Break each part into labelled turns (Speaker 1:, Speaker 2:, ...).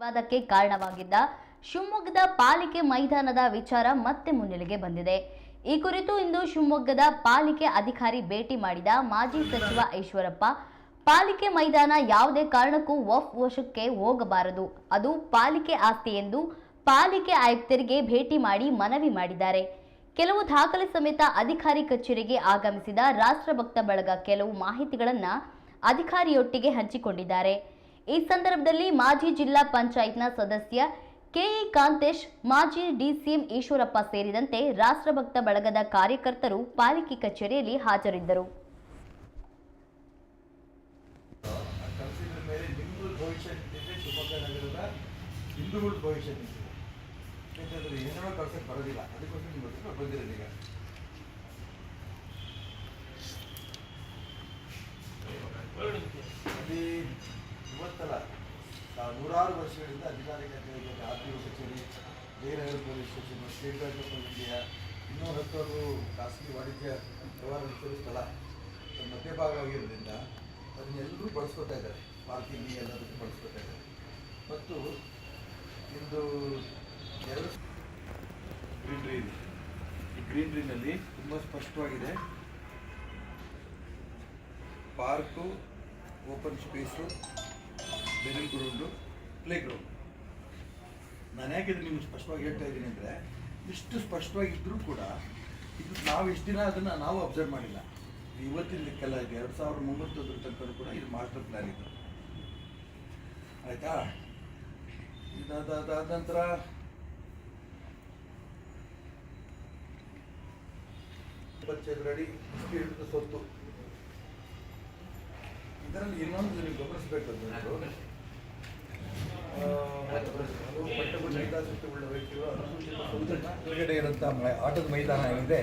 Speaker 1: ವಿವಾದಕ್ಕೆ ಕಾರಣವಾಗಿದ್ದ ಶಿವಮೊಗ್ಗದ ಪಾಲಿಕೆ ಮೈದಾನದ ವಿಚಾರ ಮತ್ತೆ ಮುನ್ನೆಲೆಗೆ ಬಂದಿದೆ. ಈ ಕುರಿತು ಇಂದು ಶಿವಮೊಗ್ಗದ ಪಾಲಿಕೆ ಅಧಿಕಾರಿ ಭೇಟಿ ಮಾಡಿದ ಮಾಜಿ ಸಚಿವ ಈಶ್ವರಪ್ಪ, ಪಾಲಿಕೆ ಮೈದಾನ ಯಾವುದೇ ಕಾರಣಕ್ಕೂ ವಫ್ ವಶಕ್ಕೆ ಹೋಗಬಾರದು. ಅದು ಪಾಲಿಕೆ ಆಸ್ತಿ ಎಂದು ಪಾಲಿಕೆ ಆಯುಕ್ತರಿಗೆ ಭೇಟಿ ಮಾಡಿ ಮನವಿ ಮಾಡಿದ್ದಾರೆ. ಕೆಲವು ದಾಖಲೆ ಸಮೇತ ಅಧಿಕಾರಿ ಕಚೇರಿಗೆ ಆಗಮಿಸಿದ ರಾಷ್ಟ್ರಭಕ್ತ ಬಳಗ ಕೆಲವು ಮಾಹಿತಿಗಳನ್ನು ಅಧಿಕಾರಿಯೊಟ್ಟಿಗೆ ಹಂಚಿಕೊಂಡಿದ್ದಾರೆ. ಈ ಸಂದರ್ಭದಲ್ಲಿ ಮಾಜಿ ಜಿಲ್ಲಾ ಪಂಚಾಯತ್ನ ಸದಸ್ಯ ಕೆಇ ಕಾಂತೇಶ್, ಮಾಜಿ ಡಿಸಿಎಂ ಈಶ್ವರಪ್ಪ ಸೇರಿದಂತೆ ರಾಷ್ಟ್ರಭಕ್ತ ಬಳಗದ ಕಾರ್ಯಕರ್ತರು ಪಾಲಿಕೆ ಕಚೇರಿಯಲ್ಲಿ ಹಾಜರಿದ್ದರು.
Speaker 2: ಭವಿಷ್ಯ ಇವತ್ತಲ್ಲ ನೂರಾರು ವರ್ಷಗಳಿಂದ ಅಧಿಕಾರಿಗಳು ಆರ್ ಟಿ ಒ ಕಚೇರಿ police station, state bank of India, ಇನ್ನೂ ಹತ್ತಾರು ಖಾಸಗಿ ವಾಣಿಜ್ಯ ವ್ಯವಹಾರ ನಡೆಸೋ ಸ್ಥಳ ಮಧ್ಯಭಾಗ ಆಗಿರೋದ್ರಿಂದ ಅದನ್ನೆಲ್ಲರೂ ಬಳಸ್ಕೊತಾ ಇದ್ದಾರೆ. ಪಾರ್ಕಿಂಗ್ ಎಲ್ಲದಕ್ಕೂ ಬಳಸ್ಕೊತಾ ಇದ್ದಾರೆ. ಮತ್ತು ಇಂದು ಎರಡು ಗ್ರೀನ್ರಿ ಇದೆ. ಈ ಗ್ರೀನ್ರಿನಲ್ಲಿ ತುಂಬ ಸ್ಪಷ್ಟವಾಗಿದೆ. ಪಾರ್ಕು, ಓಪನ್ ಸ್ಪೇಸು ಬೆರಲ್ ಗ್ರೌಂಡು ಪ್ಲೇ ಗ್ರೌಂಡ್ ನಾನು ಯಾಕೆ ಇದು ನಿಮ್ಗೆ ಸ್ಪಷ್ಟವಾಗಿ ಹೇಳ್ತಾ ಇದ್ದೀನಿ ಅಂದರೆ, ಇಷ್ಟು ಸ್ಪಷ್ಟವಾಗಿದ್ದರೂ ಕೂಡ ಇದು ನಾವು ಇಷ್ಟು ದಿನ ಅದನ್ನು ನಾವು ಅಬ್ಸರ್ವ್ ಮಾಡಿಲ್ಲ. ಇವತ್ತಿನ ಇದೆ ಎರಡು ಸಾವಿರದ ಮೂವತ್ತೊಂದರ ತನಕ ಕೂಡ ಇದು ಮಾಸ್ಟರ್ ಪ್ಲ್ಯಾನ್ ಇದು. ಆಯಿತಾ? ಇದಾದ ನಂತರ ನಂತರ ಪಂಚಾಯತ್ಗಳಡಿ ಹಿಡಿದು ಸೊತ್ತು. ಇದರಲ್ಲಿ ಇನ್ನೊಂದು ನೀವು ಗಮನಿಸಬೇಕು ಕೆಳಗಡೆ ಮ- ಆಟದ ಮೈದಾನ ಏನಿದೆ,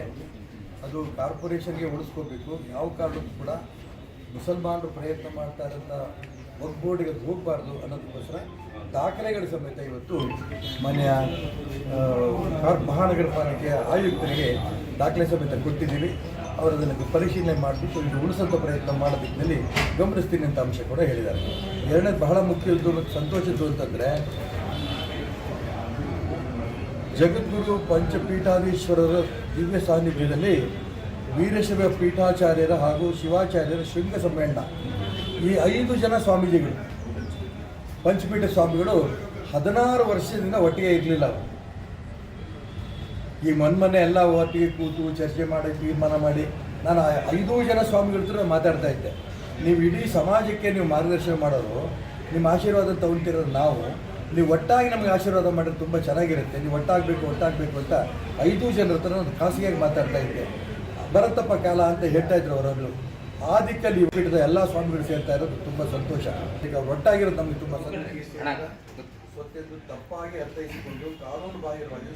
Speaker 2: ಅದು ಕಾರ್ಪೊರೇಷನ್ಗೆ ಉಳಿಸ್ಕೋಬೇಕು. ಯಾವ ಕಾರಣಕ್ಕೂ ಕೂಡ ಮುಸಲ್ಮಾನರು ಪ್ರಯತ್ನ ಮಾಡ್ತಾ ಇರೋಂಥ ವಕ್ಫ್ ಬೋರ್ಡಿಗೆ ಅದು ಹೋಗಬಾರ್ದು ಅನ್ನೋದಕ್ಕೋಸ್ಕರ ದಾಖಲೆಗಳ ಸಮೇತ ಇವತ್ತು ಮನೆಯ ಮಹಾನಗರ ಪಾಲಿಕೆಯ ಆಯುಕ್ತರಿಗೆ ದಾಖಲೆ ಸಮೇತ ಕೊಟ್ಟಿದ್ದೀವಿ. ಅವರು ಅದನ್ನು ಪರಿಶೀಲನೆ ಮಾಡಿಬಿಟ್ಟು ಇದು ಉಳಿಸೋಂಥ ಪ್ರಯತ್ನ ಮಾಡೋದಕ್ಕಿನಲ್ಲಿ ಗಮನಿಸ್ತೀನಿ ಅಂತ ಅಂಶ ಕೂಡ ಹೇಳಿದ್ದಾರೆ. ಎರಡನೇದು ಬಹಳ ಮುಖ್ಯದ್ದು ಮತ್ತು ಸಂತೋಷದ್ದು ಅಂತಂದರೆ, ಜಗದ್ಗುರು ಪಂಚಪೀಠಾಧೀಶ್ವರರ ದಿವ್ಯ ಸಾನ್ನಿಧ್ಯದಲ್ಲಿ ವೀರಶೈವ ಪೀಠಾಚಾರ್ಯರ ಹಾಗೂ ಶಿವಾಚಾರ್ಯರ ಶೃಂಗ ಸಮ್ಮೇಳನ. ಈ ಐದು ಜನ ಸ್ವಾಮೀಜಿಗಳು, ಪಂಚಪೀಠ ಸ್ವಾಮಿಗಳು ಹದಿನಾರು ವರ್ಷದಿಂದ ಒಟ್ಟಿಗೆ ಇರಲಿಲ್ಲ ಅವರು ಈ ಮೊನ್ನೆ ಎಲ್ಲ ಒಟ್ಟಿಗೆ ಕೂತು ಚರ್ಚೆ ಮಾಡಿ ತೀರ್ಮಾನ ಮಾಡಿ ನಾನು ಐದು ಜನ ಸ್ವಾಮಿಗಳ ಹತ್ರ ಮಾತಾಡ್ತಾ ಇದ್ದೆ. ನೀವು ಇಡೀ ಸಮಾಜಕ್ಕೆ ನೀವು ಮಾರ್ಗದರ್ಶನ ಮಾಡೋರು ನಿಮ್ಮ ಆಶೀರ್ವಾದ ತಗೊಳ್ತಿರೋದು ನಾವು. ನೀವು ಒಟ್ಟಾಗಿ ನಮಗೆ ಆಶೀರ್ವಾದ ಮಾಡಿದ್ರೆ ತುಂಬ ಚೆನ್ನಾಗಿರುತ್ತೆ. ನೀವು ಒಟ್ಟಾಗಬೇಕು ಒಟ್ಟಾಗಬೇಕು ಅಂತ ಐದು ಜನರ ಹತ್ರ ನಾನು ಖಾಸಗಿಯಾಗಿ ಮಾತಾಡ್ತಾ ಇದ್ದೆ. ಭರತಪ್ಪ ಕಾಲ ಅಂತ ಹೇಳ್ತಾ ಇದ್ರು ಅವರಲ್ಲೂ ಆ ದಿಕ್ಕಲ್ಲಿ ಈ ಪೀಠದ ಎಲ್ಲ ಸ್ವಾಮಿಗಳು ಸೇರ್ತಾ ಇರೋದು ತುಂಬ ಸಂತೋಷ. ಈಗ ಅವ್ರು ಒಟ್ಟಾಗಿರೋದು ನಮಗೆ ತುಂಬ ಸಂತೋಷ. ಸ್ವತ್ತೆಂದು ತಪ್ಪಾಗಿ ಅರ್ಥೈಸಿಕೊಂಡು ಕಾನೂನು ಬಾಹಿರವಾಗಿ